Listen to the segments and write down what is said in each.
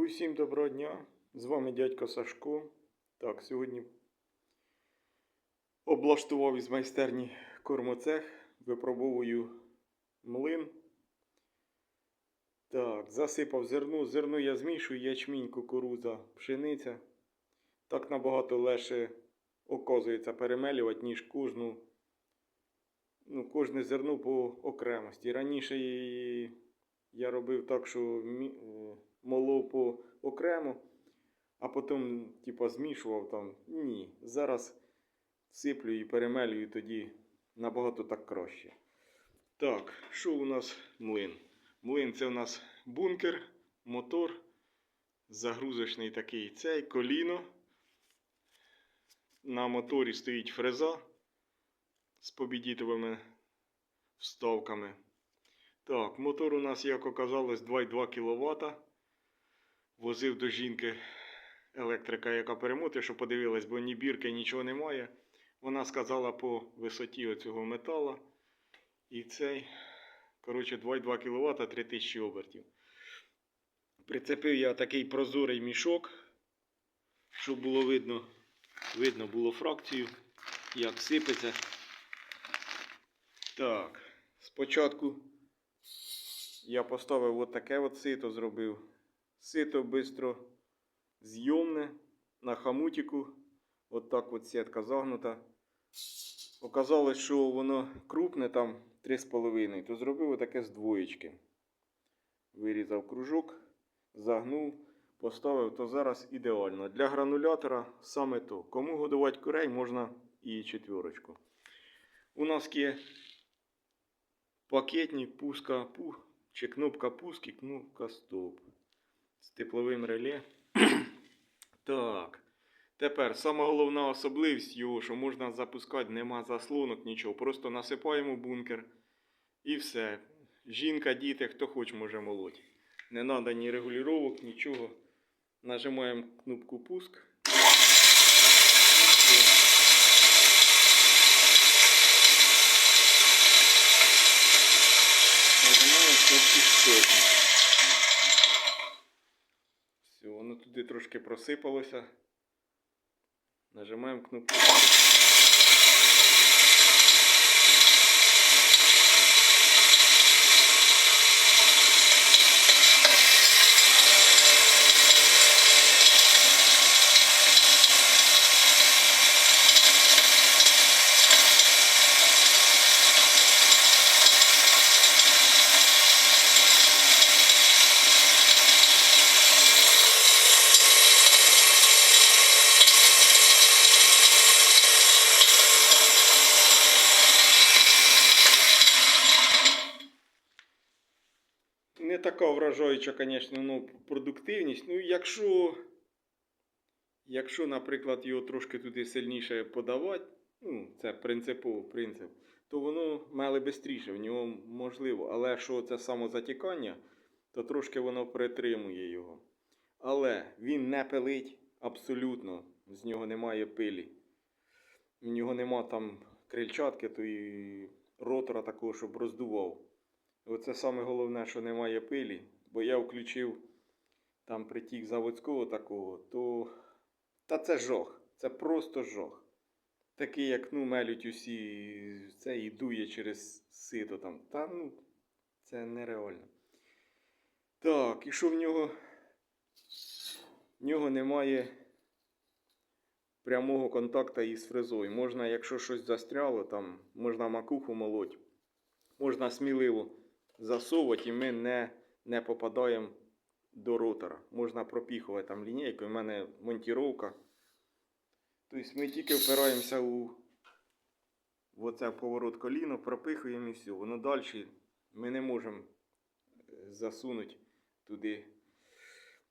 Усім доброго дня! З вами дядько Сашко. Так, сьогодні облаштував із майстерні кормоцех, випробовую млин. Так, засипав зерно. Зерно я змішую, ячмінь, кукурудза, пшениця. Так набагато легше оказується перемелювати, ніж кожну, ну, кожне зерно по окремості. Раніше я робив так, що по окремо, а потім, типа, змішував там. Ні. Зараз сиплю і перемелюю тоді набагато так краще. Так, що у нас млин? Млин це у нас бункер, мотор, загрузочний такий цей, коліно. На моторі стоїть фреза з побідітовими вставками. Так, мотор у нас, як оказалось, 2,2 кВт. Возив до жінки електрика, яка перемотує, що подивилась, бо ні бірки, нічого немає. Вона сказала по висоті оцього метала. І цей, коротше, 2,2 кВт 3000 обертів. Прицепив я такий прозорий мішок, щоб було видно, видно було фракцію, як сипеться. Так, спочатку я поставив от таке от сито зробив. Сито бистро зйомне на хамутіку. От так от сітка загнута. Оказалось, що воно крупне там 3,5, то зробив отаке з двоєчки. Вирізав кружок, загнув, поставив, то зараз ідеально. Для гранулятора саме то. Кому годувати курей, можна і четверочку. У нас є пакетник, пуска, пу, чи кнопка пуск і кнопка стоп. З тепловим реле. так. Тепер сама головна особливість його, що можна запускати, нема заслонок, нічого. Просто насипаємо бункер і все. Жінка, діти, хто хоч може молоть. Не треба ні регулювання, нічого. Нажимаємо кнопку пуск. Нажимаємо кнопку стоп. Все, воно туди трошки просипалося. Нажимаємо кнопку Не така вражаюча, звісно, ну, продуктивність. Ну, якщо, якщо, наприклад, його трошки туди сильніше подавати, ну, це принципово принцип, то воно меле швидше, в нього можливо. Але що це самозатікання, то трошки воно притримує його. Але він не пилить абсолютно, з нього немає пилі. В нього нема там крильчатки, то і ротора такого, щоб роздував. Оце саме головне, що немає пилі, бо я включив там притік заводського такого, то. Та це жох. Це просто жох. Такий, як ну, мелють усі, це і дує через сито там. Та ну, це нереально. Так, і що в нього? В нього немає прямого контакту із фрезою. Можна, якщо щось застряло, там, можна макуху молоть. Можна сміливо засовувати і ми не, не попадаємо до ротора. Можна пропіхувати там лінійкою. У мене монтіровка. Тобто ми тільки впираємося у в оце поворот коліно, пропихуємо і все. Воно далі ми не можемо е, засунути туди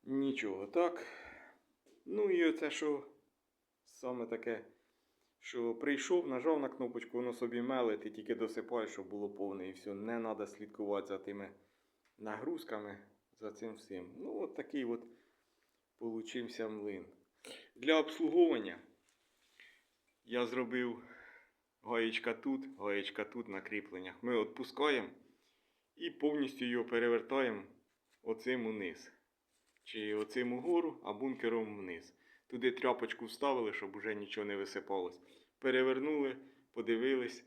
нічого. Так. Ну і оце що саме таке, що прийшов, нажав на кнопочку, воно собі меле, ти тільки досипаєш, щоб було повне і все. Не треба слідкувати за тими нагрузками, за цим всім. Ну, от такий от получився млин. Для обслуговування я зробив гаєчка тут, гаєчка тут на кріпленнях. Ми відпускаємо і повністю його перевертаємо оцим униз. чи оцим угору, а бункером вниз. Туди тряпочку вставили, щоб уже нічого не висипалось. Перевернули, подивились.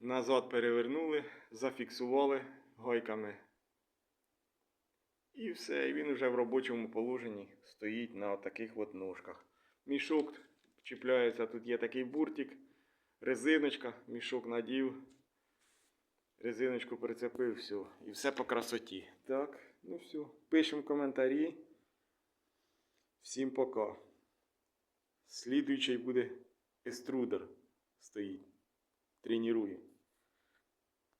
Назад перевернули, зафіксували гайками. І все, і він вже в робочому положенні стоїть на таких от ножках. Мішок чіпляється, тут є такий буртик, резиночка, мішок надів, резиночку прицепив, все. І все по красоті. Так, ну все. Пишемо коментарі. Всім пока. Слідуючий буде еструдер стоїть. Тренірую.